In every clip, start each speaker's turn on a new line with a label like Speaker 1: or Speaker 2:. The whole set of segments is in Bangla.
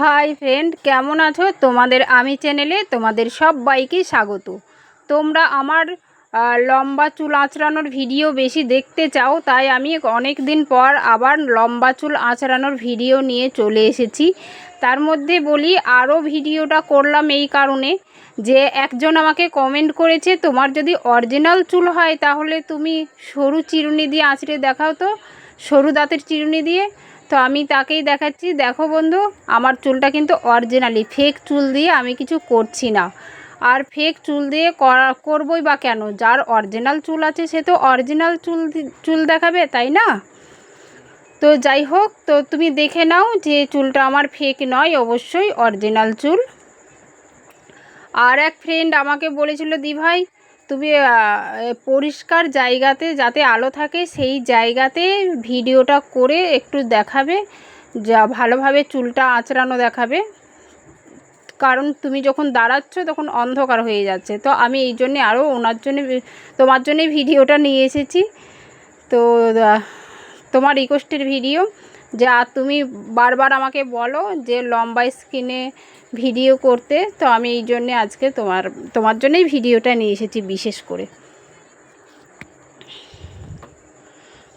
Speaker 1: হাই ফ্রেন্ড, কেমন আছো? তোমাদের আমি চ্যানেলে তোমাদের সবাইকে স্বাগত। তোমরা আমার লম্বা চুল আঁচড়ানোর ভিডিও বেশি দেখতে চাও, তাই আমি অনেক দিন পর আবার লম্বা চুল আঁচড়ানোর ভিডিও নিয়ে চলে এসেছি। তার মধ্যে বলি, আরও ভিডিওটা করলাম এই কারণে যে একজন আমাকে কমেন্ট করেছে, তোমার যদি অরিজিনাল চুল হয়, তাহলে তুমি সরু চিরুনি দিয়ে আঁচড়ে দেখাও তো, সরু দাঁতের চিরুনি দিয়ে। তো আমি তাকেই দেখাচ্ছি। দেখো বন্ধু, আমার চুলটা কিন্তু অরিজিনালি ফেক চুল দিয়ে আমি কিছু করছি না। আর ফেক চুল দিয়ে করা, করবই বা কেন? যার অরিজিনাল চুল আছে, সে তো অরিজিনাল চুল চুল দেখাবে, তাই না? তো যাই হোক, তো তুমি দেখে নাও যে চুলটা আমার ফেক নয়, অবশ্যই অরিজিনাল চুল। আর এক ফ্রেন্ড আমাকে বলেছিল দি ভাই তুমি পরিষ্কার জায়গাতে যাতে আলো থাকে, সেই জায়গাতে ভিডিওটা করে একটু দেখাবে, যা ভালোভাবে চুলটা আঁচড়ানো দেখাবে। কারণ তুমি যখন দাঁড়াচ্ছ তখন অন্ধকার হয়ে যাচ্ছে। তো আমি এই জন্যে আরও ওনার জন্য তোমার জন্যই ভিডিওটা নিয়ে এসেছি। তো তোমার রিকোয়েস্টের ভিডিও যা তুমি বারবার আমাকে বলো যে, লম্বা স্কিনে ভিডিও করতে, তো আমি এই জন্যে আজকে তোমার তোমার জন্যই ভিডিওটা নিয়ে এসেছি বিশেষ করে।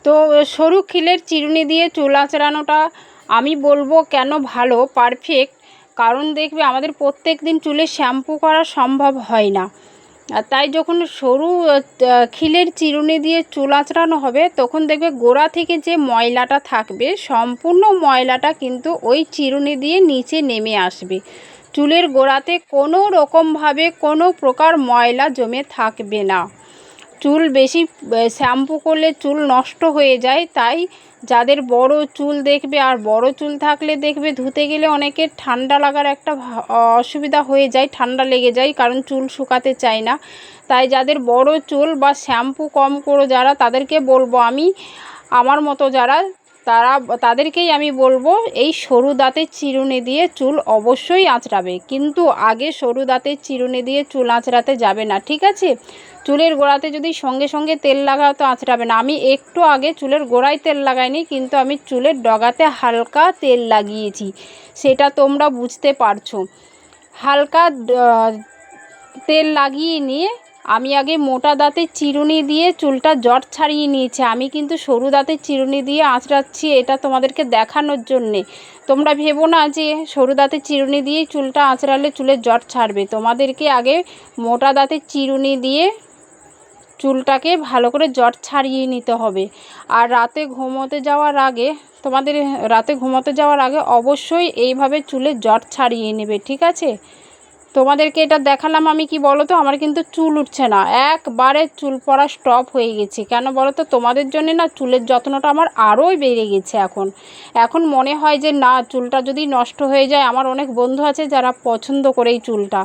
Speaker 1: তো, সরু খিলের চিরুনি দিয়ে চুল আঁচড়ানোটা আমি বলব কেন ভালো? পারফেক্ট। কারণ দেখবে আমাদের প্রত্যেক দিন চুলে শ্যাম্পু করা সম্ভব হয় না। আর তাই যখন সরু খিলের চিরুনি দিয়ে চুল আঁচড়ানো হবে, তখন দেখবে গোড়া থেকে যে ময়লাটা থাকবে, সম্পূর্ণ ময়লাটা কিন্তু ওই চিরুনি দিয়ে নিচে নেমে আসবে। চুলের গোড়াতে কোনো রকমভাবে কোনো প্রকার ময়লা জমে থাকবে না। চুল বেশি শ্যাম্পু করলে চুল নষ্ট হয়ে যায়। তাই যাদের বড় চুল দেখবে আর বড় চুল থাকলে দেখবে ধুতে গেলে অনেকের ঠান্ডা লাগার একটা অসুবিধা হয়ে যায়, ঠান্ডা লেগে যায়, কারণ চুল শুকাতে চায় না। তাই যাদের বড় চুল বা শ্যাম্পু কম করো যারা, তাদেরকে বলব আমি, আমার মতো যারা তারা, তাদেরকেই আমি বলব, এই সরু দাঁতের চিরুনি দিয়ে চুল অবশ্যই আঁচড়াবে। কিন্তু আগে সরু দাঁতের চিরুনি দিয়ে চুল আঁচড়াতে যাবে না, ঠিক আছে? চুলের গোড়াতে যদি সঙ্গে সঙ্গে তেল লাগাও তো আঁচড়াবে না। আমি একটু আগে চুলের গোড়ায় তেল লাগাইনি, কিন্তু আমি চুলের ডগাতে হালকা তেল লাগিয়েছি। সেটা তোমরা বুঝতে পারছ। হালকা তেল লাগিয়ে নিয়ে আমি আগে মোটা দাঁতের চিরুনি দিয়ে চুলটা জট ছাড়িয়ে নিয়েছি। আমি কিন্তু সরু দাঁতের চিরুনি দিয়ে আঁচড়াচ্ছি, এটা তোমাদেরকে দেখানোর জন্যে। তোমরা ভেবো না যে সরু দাঁতের চিরুনি দিয়েই চুলটা আঁচড়ালে চুলের জট ছাড়বে। তোমাদেরকে আগে মোটা দাঁতের চিরুনি দিয়ে চুলটাকে ভালো করে জট ছাড়িয়ে নিতে হবে। আর রাতে ঘুমোতে যাওয়ার আগে, তোমাদের রাতে ঘুমোতে যাওয়ার আগে অবশ্যই এইভাবে চুলে জট ছাড়িয়ে নেবে, ঠিক আছে? তোমাদেরকে এটা দেখালাম আমি কি বলো তো আমার কিন্তু চুল উঠছে না। একবারে চুল পড়া স্টপ হয়ে গেছে। কেন বলো তো তোমাদের জন্য না চুলের যত্নটা আমার আরোই বেড়ে গেছে এখন। এখন মনে হয় যে না, চুলটা যদি নষ্ট হয়ে যায়, আমার অনেক বন্ধু আছে যারা পছন্দ করে এই চুলটা।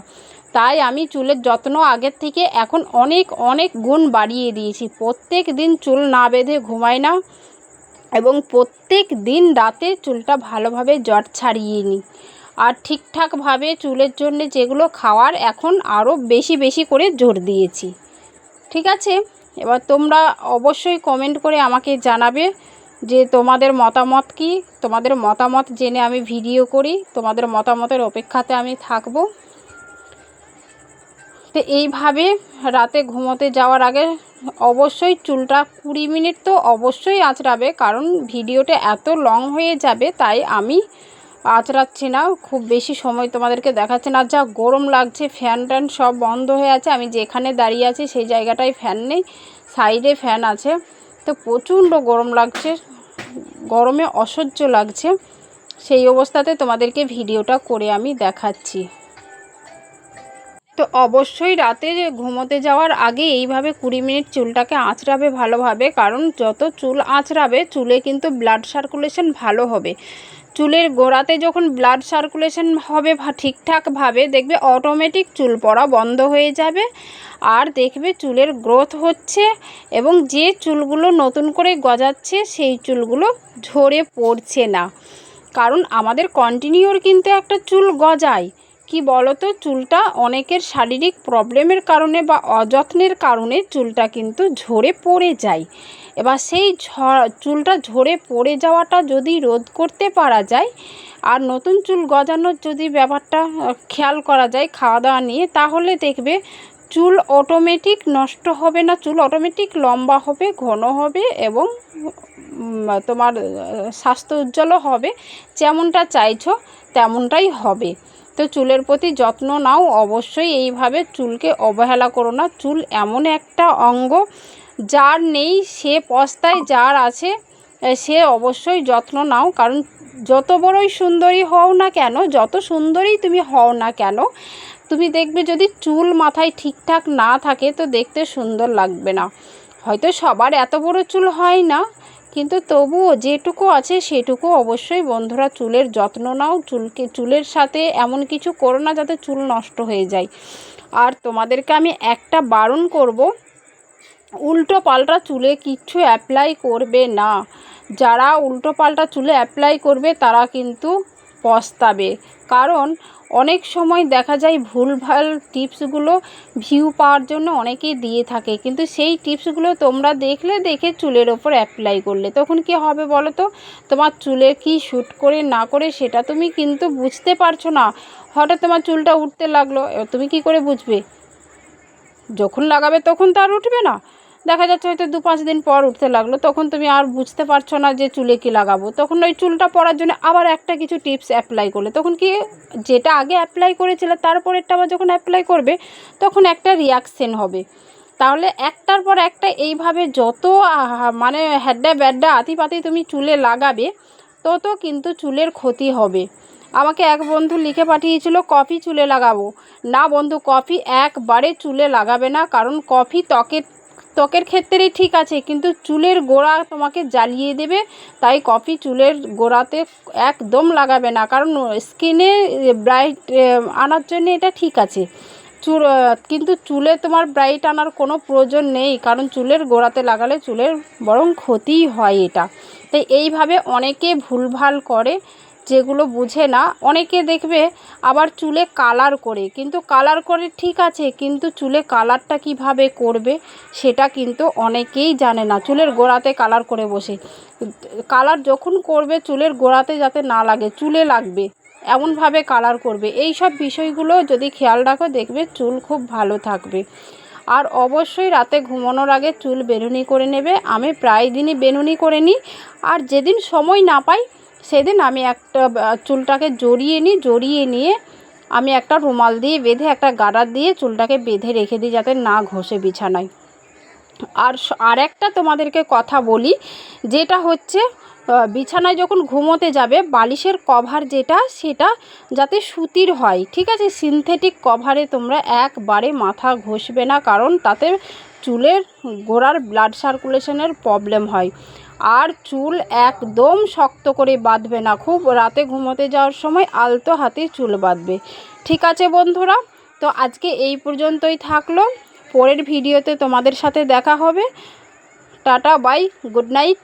Speaker 1: তাই আমি চুলের যত্ন আগের থেকে এখন অনেক অনেক গুণ বাড়িয়ে দিয়েছি। প্রত্যেক দিন চুল না বেঁধে ঘুমাই না এবং প্রত্যেক দিন রাতে চুলটা ভালোভাবে জট ছাড়িয়ে নিই আর ঠিকঠাকভাবে চুলের জন্যে যেগুলো খাওয়ার এখন আরও বেশি বেশি করে জোর দিয়েছি। ঠিক আছে? এবার তোমরা অবশ্যই কমেন্ট করে আমাকে জানাবে যে তোমাদের মতামত কি? তোমাদের মতামত জেনে আমি ভিডিও করি। তোমাদের মতামতের অপেক্ষাতে আমি থাকব। তো এইভাবে রাতে ঘুমোতে যাওয়ার আগে অবশ্যই চুলটা কুড়ি মিনিট তো অবশ্যই আঁচড়াবে, কারণ ভিডিওটা এত লং হয়ে যাবে, তাই আমি আঁচড়াচ্ছি না, খুব বেশি সময় তোমাদেরকে দেখাচ্ছে না। যা গরম লাগছে, ফ্যান ট্যান সব বন্ধ হয়ে আছে। আমি যেখানে দাঁড়িয়ে আছি, সেই জায়গাটায় ফ্যান নেই, সাইডে ফ্যান আছে। তো প্রচণ্ড গরম লাগছে, গরমে অসহ্য লাগছে। সেই অবস্থাতে তোমাদেরকে ভিডিওটা করে আমি দেখাচ্ছি। তো অবশ্যই রাতে ঘুমোতে যাওয়ার আগে এইভাবে কুড়ি মিনিট চুলটাকে আঁচড়াবে ভালোভাবে, কারণ যত চুল আঁচড়াবে, চুলে কিন্তু ব্লাড সার্কুলেশন ভালো হবে। চুলের গোড়াতে যখন ব্লাড সার্কুলেশন হবে ঠিকঠাকভাবে, দেখবে অটোমেটিক চুল পড়া বন্ধ হয়ে যাবে। আর দেখবে চুলের গ্রোথ হচ্ছে এবং যে চুলগুলো নতুন করে গজাচ্ছে, সেই চুলগুলো ঝরে পড়ছে না। কারণ আমাদের কন্টিনিউর কিন্তু একটা চুল গজায়। কি বলতো? চুলটা অনেকের শারীরিক প্রবলেমের কারণে বা অযত্নের কারণে চুলটা কিন্তু ঝরে পড়ে যায়। এবার সেই চুলটা ঝরে পড়ে যাওয়াটা যদি রোধ করতে পারা যায়, আর নতুন চুল গজানোর যদি ব্যাপারটা খেয়াল করা যায় খাওয়া দাওয়া নিয়ে, তাহলে দেখবে চুল অটোমেটিক নষ্ট হবে না, চুল অটোমেটিক লম্বা হবে, ঘন হবে এবং তোমার স্বাস্থ্য উজ্জ্বলও হবে। যেমনটা চাইছো, তেমনটাই হবে। তো চুলের প্রতি যত্ন নাও, অবশ্যই এইভাবে চুলকে অবহেলা করো না। চুল এমন একটা অঙ্গ যার নেই, সে পস্তায় যার আছে, সে অবশ্যই যত্ন নাও। কারণ যত বড়ই সুন্দরী হও না কেন, যত সুন্দরী তুমি হও না কেন, তুমি দেখবে যদি চুল মাথায় ঠিকঠাক না থাকে, তো দেখতে সুন্দর লাগবে না। হয়তো সবার এত বড় চুল হয় না, কিন্তু তবুও যেটুকু আছে সেটুকু অবশ্যই বন্ধুরা চুলের যত্ন নাও। চুলকে, চুলের সাথে এমন কিছু করো না যাতে চুল নষ্ট হয়ে যায়। আর তোমাদেরকে আমি একটা বারণ করব উল্টো পাল্টা চুলে কিচ্ছু অ্যাপ্লাই করবে না। যারা উল্টো পাল্টা চুলে অ্যাপ্লাই করবে, তারা কিন্তু পস্তাবে। কারণ অনেক সময় দেখা যায় ভুলভাল টিপসগুলো ভিউ পাওয়ার জন্য অনেকেই দিয়ে থাকে। কিন্তু সেই টিপসগুলো তোমরা দেখলে, দেখে চুলের ওপর অ্যাপ্লাই করলে। তখন কি হবে বলো তো তোমার চুলে কি শ্যুট করে, না করে, সেটা তুমি কিন্তু বুঝতে পারছ না। হঠাৎ তোমার চুলটা উঠতে লাগল তুমি কি করে বুঝবে? যখন লাগাবে তখন তো আর উঠবে না। দেখা যাচ্ছে হয়তো দু পাঁচ দিন পর উঠতে লাগল, তখন তুমি আর বুঝতে পারছ না যে চুলে কি লাগাবো। তখন ওই চুলটা পড়ার জন্য আবার একটা কিছু টিপস অ্যাপ্লাই করলে। তখন কি যেটা আগে অ্যাপ্লাই করেছিলে তারপরেরটা আবার যখন অ্যাপ্লাই করবে, তখন একটা রিয়াকশন হবে। তাহলে একটার পর একটা এইভাবে যত মানে হ্যাড্ডা ব্যাড্ডা আতিপাতি তুমি চুলে লাগাবে, তত কিন্তু চুলের ক্ষতি হবে। আমাকে এক বন্ধু লিখে পাঠিয়েছিল, কফি চুলে লাগাবো। না বন্ধু, কফি একবারে চুলে লাগাবে না, কারণ কফি ত্বকের ত্বকের ক্ষেত্রেই ঠিক আছে, কিন্তু চুলের গোড়া তোমাকে জ্বালিয়ে দেবে, তাই কফি চুলের গোড়াতে একদম লাগাবে না। কারণ স্কিনে ব্রাইট আনার জন্য এটা ঠিক আছে। চুল কিন্তু চুলে তোমার ব্রাইট আনার কোনো প্রয়োজন নেই, কারণ চুলের গোড়াতে লাগালে চুলের বরং ক্ষতিই হয় এটা। তাই এইভাবে অনেকে ভুলভাল করে। যেগুলো বুঝে না, অনেকে দেখবে আবার চুলে কালার করে। কিন্তু কালার করে ঠিক আছে, কিন্তু চুলে কালারটা কীভাবে করবে সেটা কিন্তু অনেকেই জানে না। চুলের গোড়াতে কালার করে বসে। কালার যখন করবে, চুলের গোড়াতে যাতে না লাগে, চুলে লাগবে, এমনভাবে কালার করবে। এই সব বিষয়গুলো যদি খেয়াল রাখো, দেখবে চুল খুব ভালো থাকবে। আর অবশ্যই রাতে ঘুমানোর আগে চুল বেনুনি করে নেবে। আমি প্রায় দিনই বেনুনি করে নিই। আর যেদিন সময় না পাই সেদিন আমি একটা চুলটাকে জড়িয়ে নিই, জড়িয়ে নিয়ে আমি একটা রুমাল দিয়ে বেঁধে, একটা গাডার দিয়ে চুলটাকে বেঁধে রেখে দিই যাতে না ঘষে বিছানায়। আর আর একটা তোমাদেরকে কথা বলি, যেটা হচ্ছে বিছানায় যখন ঘুমোতে যাবে, বালিশের কভার যেটা, সেটা যাতে সুতির হয়, ঠিক আছে? সিনথেটিক কভারে তোমরা একবারে মাথা ঘষবে না, কারণ তাতে চুলের গোড়ার ব্লাড সার্কুলেশনের প্রবলেম হয়। আর চুল একদম শক্ত করে বাঁধবে না। খুব রাতে ঘুমোতে যাওয়ার সময় আলতো হাতে চুল বাঁধবে। ঠিক আছে বন্ধুরা, তো আজকে এই পর্যন্তই থাকল। পরের ভিডিওতে তোমাদের সাথে দেখা হবে। Tata, bye, good night.